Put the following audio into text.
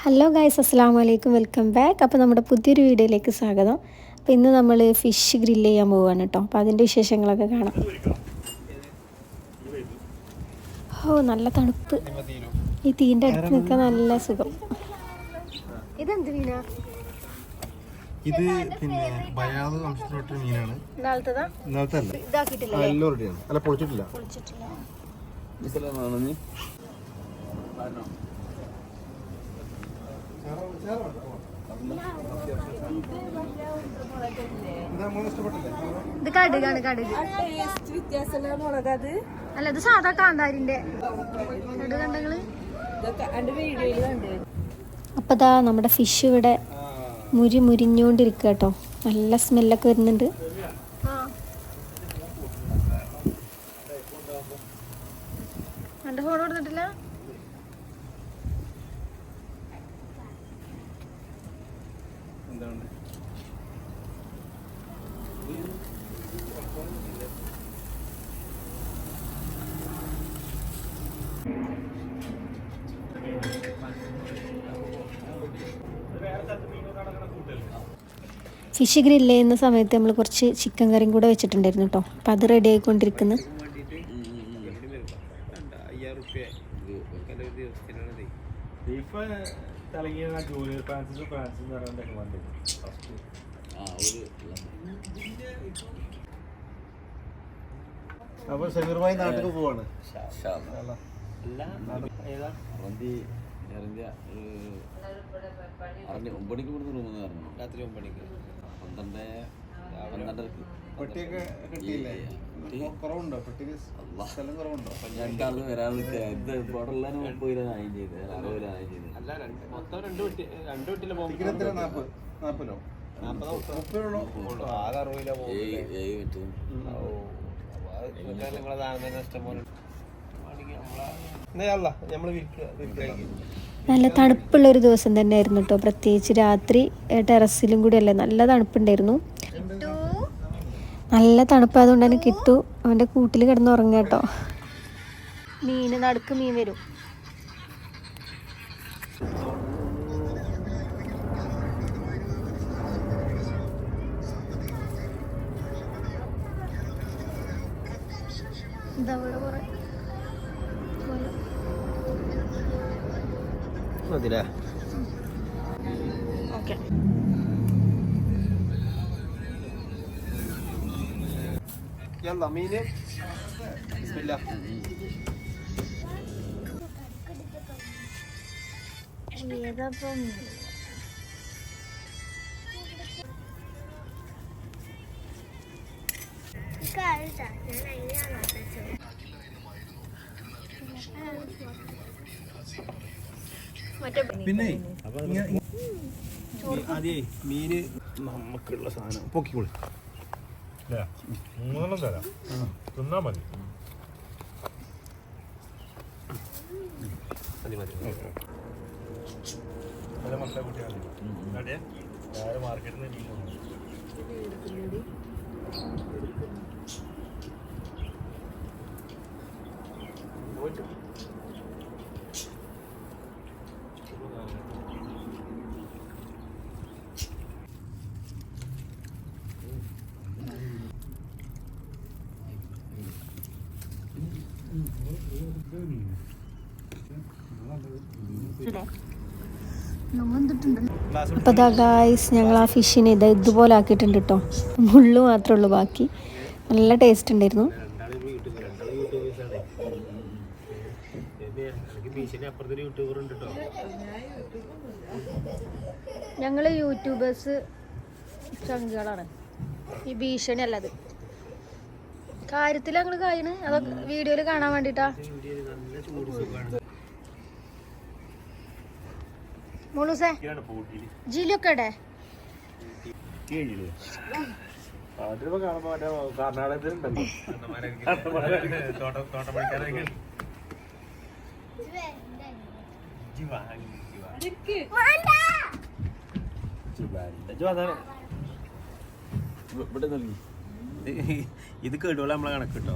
Hello guys അസ്സാം വലൈക്കും welcome back അപ്പോൾ നമ്മുടെ പുതിയൊരു വീഡിയോയിലേക്ക് സ്വാഗതം. അപ്പോൾ ഇന്ന് നമ്മൾ ഫിഷ് ഗ്രില്ല് ചെയ്യാൻ പോവുകയാണ് കേട്ടോ അപ്പോൾ അതിന്റെ വിശേഷങ്ങളൊക്കെ കാണാം. ഓ നല്ല തണുപ്പ്. ഈ തീന്റെ അടുത്ത് നിൽക്കാൻ നല്ല സുഖം. ഇതെന്ത് മീനാ? ഇത് പിന്നെ ബയാത് മീനാണ്. ഇന്നലത്തെ അല്ല. പൊളിച്ചിട്ടില്ല. പൊളിച്ചിട്ടില്ല. ഇത് കടുകാണ് കടുക് അല്ല ഇത് സാധാ കാന്താരിന്റെ. കടുക് കണ്ടങ്ങൾ? ഇതൊക്കെ എന്റെ വീഡിയോയിൽ കണ്ടു. അപ്പോൾ ദാ നമ്മുടെ ഫിഷ് ഇവിടെ മുരി മുരിഞ്ഞോണ്ടിരിക്കുക കേട്ടോ നല്ല സ്മെല്ലൊക്കെ വരുന്നുണ്ട്. എന്റെ ഫോൺ കൊടുത്തിട്ടില്ല? ഫിഷ് ഗ്രില്ല് ചെയ്യുന്ന സമയത്ത് നമ്മൾ കുറച്ച് ചിക്കൻ കറിയും കൂടെ വെച്ചിട്ടുണ്ടായിരുന്നു കേട്ടോ. അപ്പം അത് റെഡി ആയിക്കൊണ്ടിരിക്കുന്നു. അപ്പൊ തിളങ്ങിയ ഭായി നാട്ടിൽ പോവാണ്. ഒമ്പണിക്ക് ഇവിടുന്ന് റൂമിൽ നിന്ന് ഇറങ്ങണം രാത്രി ഒമ്പണിക്ക്. പന്ത്രണ്ട് പന്ത്രണ്ടരക്ക്. പെട്ടിയൊക്കെ കിട്ടിയില്ലേ? കുറവുണ്ടോ? പെട്ടിക്ക് സ്ഥലം കുറവുണ്ടോ? രണ്ടാൾ വരാൻ ഇത് ബോർഡറിലാണ് മുപ്പത് രൂപ ആയും ചെയ്ത്. അറുപത് രൂപ ആയും ചെയ്ത്. അല്ല മൊത്തം രണ്ട് വെട്ടി രണ്ട് വെട്ടിലെ ടിക്കറ്റ് നാൽപ്പത് നാൽപ്പതോ മുപ്പതോ ആകെ അറുപത് കിലോ ഏഴ് ഏഴ് മിനിറ്റ് നിങ്ങളെ ദാനം തന്നെ ഇഷ്ടം പോലെ നല്ല തണുപ്പുള്ള ഒരു ദിവസം തന്നെ ആയിരുന്നു കേട്ടോ പ്രത്യേകിച്ച് രാത്രി ടെറസിലും കൂടി അല്ലേ നല്ല തണുപ്പുണ്ടായിരുന്നു. നല്ല തണുപ്പായതുകൊണ്ട് തന്നെ കിട്ടു. അവന്റെ കൂട്ടിൽ കിടന്ന് ഉറങ്ങുക കേട്ടോ മീന് നടുക്ക് മീൻ വരും. ഇതവിടെ കുറേ മതില്ലേ ഓക്കെ. യല്ല മീന്? ബിസ്മില്ലാ ഏതപ്പം? മറ്റേ പിന്നെ അതേ മീന് നമുക്കുള്ള സാധനം. പൊക്കിക്കോളി. മൂന്നെണ്ണം തരാം. തിന്നാ മതി. മതി മതി നല്ല മക്കളെ കുട്ടിയാണ്. മാർക്കറ്റിൽ നിന്ന് മീൻ. അപ്പോൾ ഗായ്സ് ഞങ്ങൾ ആ ഫിഷിനെ ഇത് ഇതുപോലെ ആക്കിയിട്ടുണ്ട് കേട്ടോ മുള്ളു മാത്രമേ ഉള്ളൂ ബാക്കി. നല്ല ടേസ്റ്റ് ഉണ്ടായിരുന്നു. ഞങ്ങൾ യൂട്യൂബേഴ്സ് ചങ്കുകളാണ് ഈ ഭീഷണി അല്ലത് കാര്യത്തിൽ ഞങ്ങൾ കായണ് അതൊക്കെ വീഡിയോയിൽ കാണാൻ വേണ്ടിട്ടാ? മുളുസേ ജിലിയൊക്കെ ഇടേ. ഇവിടെ നൽകി ഇത് കേട്ടോളെ നമ്മളെ കണക്ക് കിട്ടോ.